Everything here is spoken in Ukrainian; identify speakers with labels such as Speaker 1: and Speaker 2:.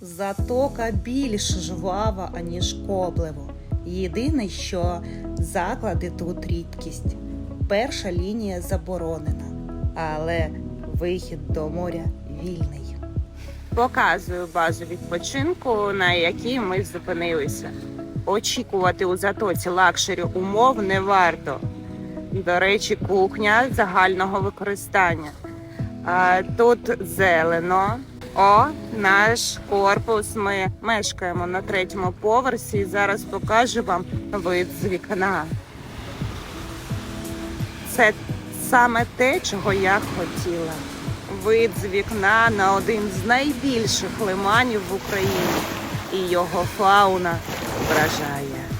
Speaker 1: Затока більш жвава, аніж Коблево. Єдине, що заклади тут рідкість. Перша лінія заборонена, але вихід до моря вільний.
Speaker 2: Показую базу відпочинку, на якій ми зупинилися. Очікувати у затоці лакшері умов не варто. До речі, кухня загального використання. Тут зелено. О, наш корпус. Ми мешкаємо на третьому поверсі і зараз покажу вам вид з вікна. Це саме те, чого я хотіла. Вид з вікна на один з найбільших лиманів в Україні, і його фауна вражає.